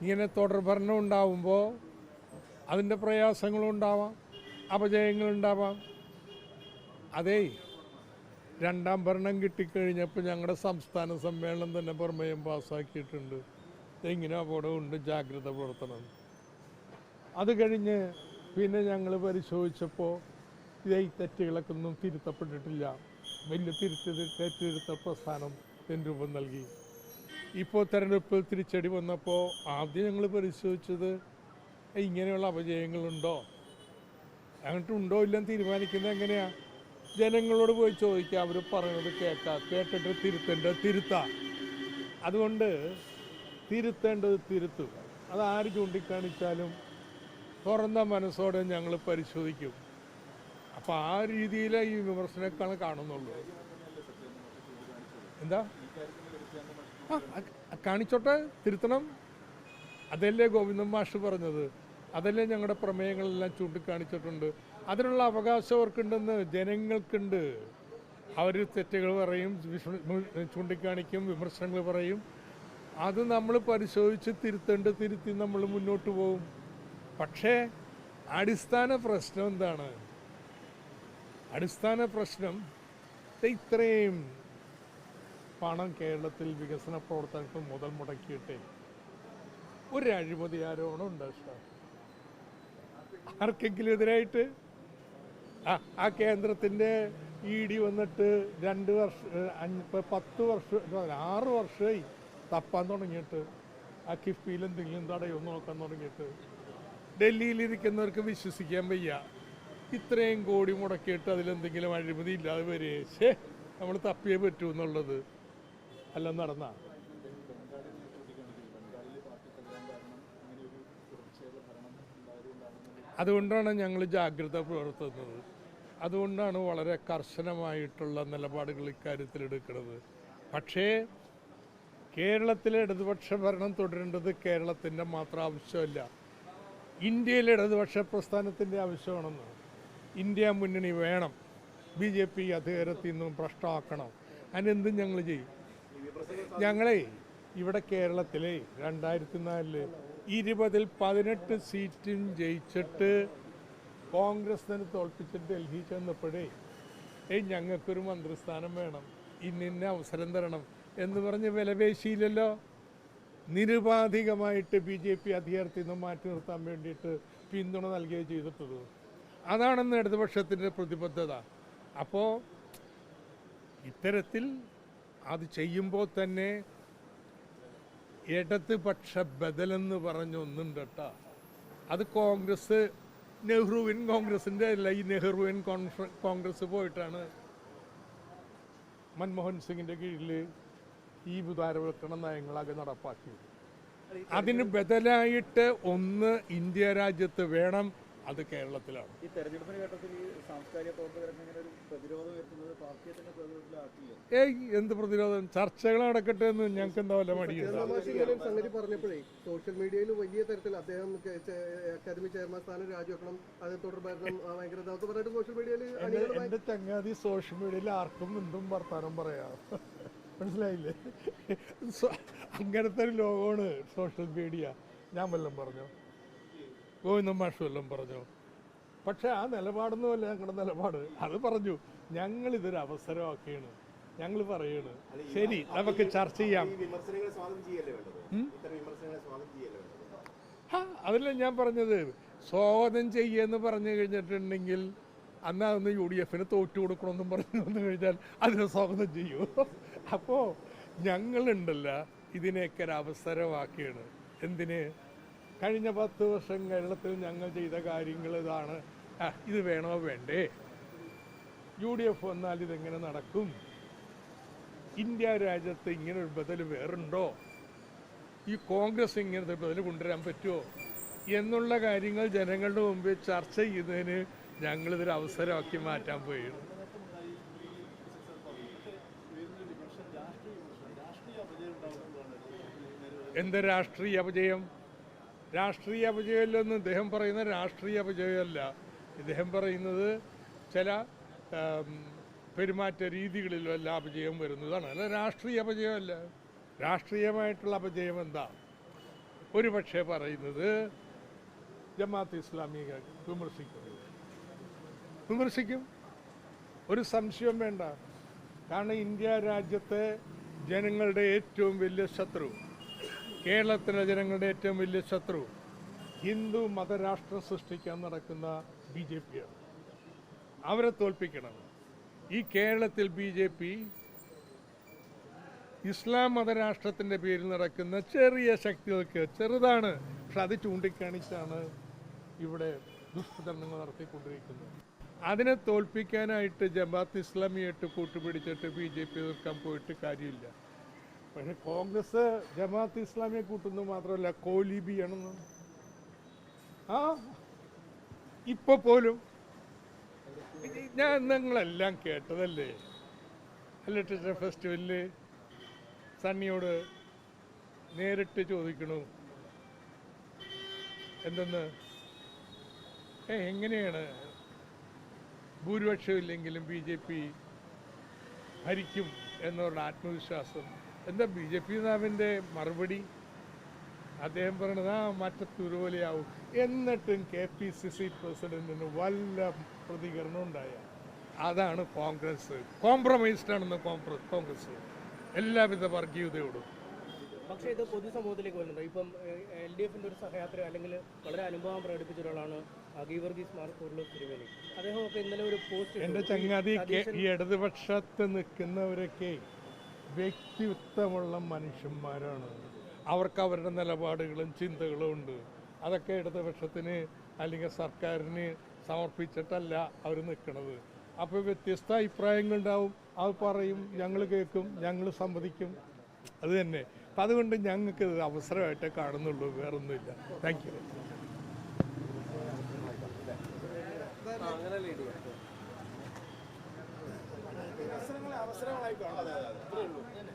ഇങ്ങനെ തുടർ ഭരണം ഉണ്ടാവുമ്പോൾ അതിന്റെ പ്രയാസങ്ങളും ഉണ്ടാവാം അപജയങ്ങളുണ്ടാവാം. അതേ രണ്ടാം ഭരണം കിട്ടിക്കഴിഞ്ഞപ്പോൾ ഞങ്ങളുടെ സംസ്ഥാന സമ്മേളനം തന്നെ പ്രമേയം പാസ്സാക്കിയിട്ടുണ്ട് ഇങ്ങനെ അപകടമുണ്ട് ജാഗ്രത പുലർത്തണം. അത് കഴിഞ്ഞ് പിന്നെ ഞങ്ങൾ പരിശോധിച്ചപ്പോൾ ഇതേ തെറ്റുകളൊക്കെ ഒന്നും തിരുത്തപ്പെട്ടിട്ടില്ല. വലിയ തിരുത്തി തെറ്റിരുത്ത പ്രസ്ഥാനം രൂപം നൽകി. ഇപ്പോൾ തെരഞ്ഞെടുപ്പിൽ തിരിച്ചടി വന്നപ്പോൾ ആദ്യം ഞങ്ങൾ പരിശോധിച്ചത് "ഏയ് ഇങ്ങനെയുള്ള അപജയങ്ങളുണ്ടോ? അങ്ങോട്ട് ഉണ്ടോ ഇല്ലെന്ന് തീരുമാനിക്കുന്നത് എങ്ങനെയാ? ജനങ്ങളോട് പോയി ചോദിക്കുക. അവർ പറയുന്നത് കേൾക്കാം കേട്ടിട്ട് തിരുത്തേണ്ടത് തിരുത്താം. അതുകൊണ്ട് തിരുത്തേണ്ടത് തിരുത്തും. അത് ആര് ചൂണ്ടിക്കാണിച്ചാലും തുറന്ന മനസ്സോടെ ഞങ്ങൾ പരിശോധിക്കും. അപ്പോൾ ആ രീതിയിലേ ഈ വിമർശനക്കാണ് കാണുന്നുള്ളൂ. എന്താ? ആ കാണിച്ചോട്ടെ തിരുത്തണം. അതല്ലേ ഗോവിന്ദൻ മാഷ് പറഞ്ഞത്? അതല്ലേ ഞങ്ങളുടെ പ്രമേയങ്ങളെല്ലാം ചൂണ്ടിക്കാണിച്ചിട്ടുണ്ട്. അതിനുള്ള അവകാശം അവർക്കുണ്ടെന്ന് ജനങ്ങൾക്കുണ്ട്. അവർ തെറ്റുകൾ പറയും ചൂണ്ടിക്കാണിക്കും വിമർശനങ്ങൾ പറയും. അത് നമ്മൾ പരിശോധിച്ച് തിരുത്തേണ്ട തിരുത്തി നമ്മൾ മുന്നോട്ട് പോകും പക്ഷേ അടിസ്ഥാന പ്രശ്നം എന്താണ്? അടിസ്ഥാന പ്രശ്നം ഇത്രയും പണം കേരളത്തിൽ വികസന പ്രവർത്തനങ്ങൾക്ക് മുതൽ മുടക്കിയിട്ട്. ഒരു അഴിമതി ആരോപണം ഉണ്ട് ആർക്കെങ്കിലും എതിരായിട്ട്? ആ കേന്ദ്രത്തിന്റെ ഇ ഡി വന്നിട്ട് രണ്ട് വർഷം പത്ത് വർഷം ആറ് വർഷമായി തപ്പാൻ തുടങ്ങിയിട്ട്. ആ കിഫ്ബിയിൽ എന്തെങ്കിലും തടയോ നോക്കാൻ തുടങ്ങിയിട്ട്. ഡൽഹിയിലിരിക്കുന്നവർക്ക് വിശ്വസിക്കാൻ വയ്യ. ഇത്രയും കോടി മുടക്കിയിട്ട് അതിലെന്തെങ്കിലും അഴിമതി ഇല്ലാതെ വരെ. ശേ നമ്മൾ തപ്പിയേ പറ്റൂ എന്നുള്ളത്. അല്ല നടന്ന. അതുകൊണ്ടാണ് ഞങ്ങൾ ജാഗ്രത പുലർത്തുന്നത്. അതുകൊണ്ടാണ് വളരെ കർശനമായിട്ടുള്ള നിലപാടുകൾ ഇക്കാര്യത്തിൽ എടുക്കുന്നത്. പക്ഷേ കേരളത്തിലെ ഇടതുപക്ഷ ഭരണം തുടരേണ്ടത് കേരളത്തിന്റെ മാത്രം ആവശ്യമല്ല. ഇന്ത്യയിലെ ഇടതുപക്ഷ പ്രസ്ഥാനത്തിന്റെ ആവശ്യമാണെന്ന്. ഇന്ത്യ മുന്നണി വേണം. ബി ജെ പി അധികാരത്തിൽ നിന്നും ഭ്രഷ്ടമാക്കണം. അതിനെന്തും ഞങ്ങൾ ചെയ്യും. ഞങ്ങളെ ഇവിടെ കേരളത്തിലെ രണ്ടായിരത്തി നാലിൽ ഇരുപതിൽ പതിനെട്ട് സീറ്റും ജയിച്ചിട്ട് കോൺഗ്രസിനെ തോൽപ്പിച്ചിട്ട് ഡൽഹി ചെന്നപ്പോഴേ ഏയ് ഞങ്ങൾക്കൊരു മന്ത്രിസ്ഥാനം വേണം ഇന്നിന്ന അവസരം തരണം എന്ന് പറഞ്ഞ് വിലപേശിയില്ലല്ലോ. നിരുപാധികമായിട്ട് ബി ജെ പി അധികാരത്തിൽ നിന്ന് മാറ്റി നിർത്താൻ വേണ്ടിയിട്ട് പിന്തുണ നൽകുകയും ചെയ്തിട്ടുള്ളത്. അതാണെന്ന് ഇടതുപക്ഷത്തിന്റെ പ്രതിബദ്ധത. അപ്പോൾ ഇത്തരത്തിൽ അത് ചെയ്യുമ്പോൾ തന്നെ ഇടതുപക്ഷ ബദലെന്ന് പറഞ്ഞൊന്നുണ്ട് കേട്ടോ അത് കോൺഗ്രസ് നെഹ്റുവിൻ കോൺഗ്രസിന്റെ അല്ല ഈ നെഹ്റുവിൻ കോൺഗ്രസ് പോയിട്ടാണ് മൻമോഹൻ സിംഗിന്റെ കീഴിൽ ഈ ഉദാരവൽക്കരണ നയങ്ങളാകെ നടപ്പാക്കിയത്. അതിന് ബദലായിട്ട് ഒന്ന് ഇന്ത്യ രാജ്യത്ത് വേണം അത് കേരളത്തിലാണ്. ഈ തെരഞ്ഞെടുപ്പിന് ഘട്ടത്തിൽ ഈ സാംസ്കാരിക പ്രവർത്തകർക്ക് ഇങ്ങനെ ഒരു പ്രതിരോധം ഉയർത്തുന്നത് പാർട്ടിയെ തന്നെ ഏയ് എന്ത് പ്രതിരോധം? ചർച്ചകൾ നടക്കട്ടെ എന്ന് ഞങ്ങൾക്ക് എന്താ വല്ല ഇങ്ങനെ സംഗതി പറഞ്ഞപ്പോഴേ സോഷ്യൽ മീഡിയയിൽ വലിയ തരത്തിൽ അദ്ദേഹം അക്കാദമി ചെയർമാൻ സ്ഥാനം രാജിവെക്കണം അത് തുടർന്ന് ഭരണം ആ, ഭയങ്കര പറഞ്ഞിട്ട് സോഷ്യൽ മീഡിയയിൽ എന്റെ ചങ്ങാതി സോഷ്യൽ മീഡിയയിൽ ആർക്കും എന്തും വർത്താനം പറയാം. മനസ്സിലായില്ലേ? അങ്ങനത്തെ ഒരു ലോകമാണ് സോഷ്യൽ മീഡിയ. ഞാൻ വല്ലതും പറഞ്ഞോ? ഗോവിന്ദൻ മാഷ് പറഞ്ഞു പറഞ്ഞോ. പക്ഷെ ആ നിലപാടൊന്നുമല്ല ഞങ്ങളുടെ നിലപാട്. അത് പറഞ്ഞു ഞങ്ങൾ ഇതൊരു അവസരമാക്കിയാണ് ഞങ്ങൾ പറയാണ് ശരി നമുക്ക് ചർച്ച ചെയ്യാം. അതല്ല ഞാൻ പറഞ്ഞത്. സ്വാഗതം ചെയ്യുമെന്ന് പറഞ്ഞു കഴിഞ്ഞിട്ടുണ്ടെങ്കിൽ അന്ന് അതൊന്ന് യു ഡി എഫിന് തോറ്റു കൊടുക്കണമെന്നും പറഞ്ഞു വന്നു കഴിഞ്ഞാൽ അതിനെ സ്വാഗതം ചെയ്യൂ. അപ്പോൾ ഞങ്ങളുണ്ടല്ല ഇതിനെയൊക്കെ ഒരു അവസരമാക്കിയാണ് എന്തിന്? കഴിഞ്ഞ പത്ത് വർഷം കേരളത്തിൽ ഞങ്ങൾ ചെയ്ത കാര്യങ്ങൾ ഇതാണ്. ഇത് വേണോ? വേണ്ടേ. യു ഡി എഫ് വന്നാൽ ഇതെങ്ങനെ നടക്കും? ഇന്ത്യ രാജ്യത്ത് ഇങ്ങനെ ഒരു ബദൽ വേറുണ്ടോ? ഈ കോൺഗ്രസ് ഇങ്ങനത്തെ ബദൽ കൊണ്ടുവരാൻ പറ്റുമോ? എന്നുള്ള കാര്യങ്ങൾ ജനങ്ങളുടെ മുമ്പിൽ ചർച്ച ചെയ്യുന്നതിന് ഞങ്ങളിതൊരു അവസരമാക്കി മാറ്റാൻ പോയി എന്ത് രാഷ്ട്രീയ അപജയം? രാഷ്ട്രീയ അപജയമല്ലെന്ന് ഇദ്ദേഹം പറയുന്ന രാഷ്ട്രീയ അപജയമല്ല. ഇദ്ദേഹം പറയുന്നത് ചില പെരുമാറ്റ രീതികളിലും അപജയം വരുന്നതാണ്. അല്ല രാഷ്ട്രീയ അപജയമല്ല. രാഷ്ട്രീയമായിട്ടുള്ള അപജയം എന്താ? ഒരു പക്ഷേ പറയുന്നത് ജമാഅത്ത് ഇസ്ലാമിക വിമർശിക്കുന്നത് വിമർശിക്കും. ഒരു സംശയം വേണ്ട. കാരണം ഇന്ത്യ രാജ്യത്തെ ജനങ്ങളുടെ ഏറ്റവും വലിയ ശത്രു കേരളത്തിലെ ജനങ്ങളുടെ ഏറ്റവും വലിയ ശത്രു ഹിന്ദു മതരാഷ്ട്രം സൃഷ്ടിക്കാൻ നടക്കുന്ന ബി ജെ പിയാണ് അവരെ തോൽപ്പിക്കണം. ഈ കേരളത്തിൽ ബി ജെ പി ഇസ്ലാം മതരാഷ്ട്രത്തിന്റെ പേരിൽ നടക്കുന്ന ചെറിയ ശക്തികൾക്ക് ചെറുതാണ്. പക്ഷെ അത് ചൂണ്ടിക്കാണിച്ചാണ് ഇവിടെ ദുഷ്പ്രചരണങ്ങൾ നടത്തിക്കൊണ്ടിരിക്കുന്നത്. അതിനെ തോൽപ്പിക്കാനായിട്ട് ജമാഅത്ത് ഇസ്ലാമിയായിട്ട് കൂട്ടുപിടിച്ചിട്ട് ബി ജെ പി എതിർക്കാൻ പോയിട്ട് കാര്യമില്ല. പക്ഷെ കോൺഗ്രസ് ജമാഅത്ത് ഇസ്ലാമിയെ കൂട്ടുന്നു മാത്രമല്ല കോലിബിയാണെന്ന് ആ ഇപ്പൊ പോലും. ഞാൻ നിങ്ങളെല്ലാം കേട്ടതല്ലേ? ലിറ്ററേച്ചർ ഫെസ്റ്റിവലിൽ സണ്ണിയോട് നേരിട്ട് ചോദിക്കണു. എന്തെന്ന്? ഏ എങ്ങനെയാണ്? ഭൂരിപക്ഷം ഇല്ലെങ്കിലും ബി ജെ പി ഭരിക്കും എന്നുള്ള ആത്മവിശ്വാസം എന്താ ബി ജെ പി നേതാവിന്റെ മറുപടി? അദ്ദേഹം പറയണത് ആ മറ്റത്തുരുവലിയാവും എന്നിട്ടും കെ പി സി സി പ്രസിഡന്റിന് വല്ല പ്രതികരണം ഉണ്ടായ? അതാണ് കോൺഗ്രസ്. കോംപ്രമൈസ്ഡ് ആണെന്ന് കോൺഗ്രസ് കോൺഗ്രസ്. എല്ലാവിധ വർഗീയതയോടും. പക്ഷേ ഇത് പൊതുസമൂഹത്തിലേക്ക് വരുന്നുണ്ട്? ഇപ്പം എൽ ഡി എഫിന്റെ ഒരു സഹയാത്ര അല്ലെങ്കിൽ വളരെ അനുഭവം പ്രകടിപ്പിച്ച ഒരാളാണ് അഗീവർഗീസ് മാർക്കൂറിലെ മാർ തിരുവേലി അദ്ദേഹം ഒക്കെ ഇന്നലെ ഒരു പോസ്റ്റ് എന്റെ ചങ്ങാതി ഈ ഇടതുപക്ഷത്ത് നിൽക്കുന്നവരൊക്കെ വ്യക്തിത്വമുള്ള മനുഷ്യന്മാരാണ്. അവർക്ക് അവരുടെ നിലപാടുകളും ചിന്തകളും ഉണ്ട്. അതൊക്കെ ഇടതുപക്ഷത്തിന് അല്ലെങ്കിൽ സർക്കാരിന് സമർപ്പിച്ചിട്ടല്ല അവർ നിൽക്കുന്നത് അപ്പോൾ വ്യത്യസ്ത അഭിപ്രായങ്ങളുണ്ടാവും. അത് പറയും ഞങ്ങൾ കേൾക്കും ഞങ്ങൾ സമ്മതിക്കും. അത് തന്നെ. അപ്പം അതുകൊണ്ട് ഞങ്ങൾക്ക് ഇത് അവസരമായിട്ടേ കാണുന്നുള്ളൂ. വേറൊന്നുമില്ല. താങ്ക് യു അവസരങ്ങളായി കാണുന്നത്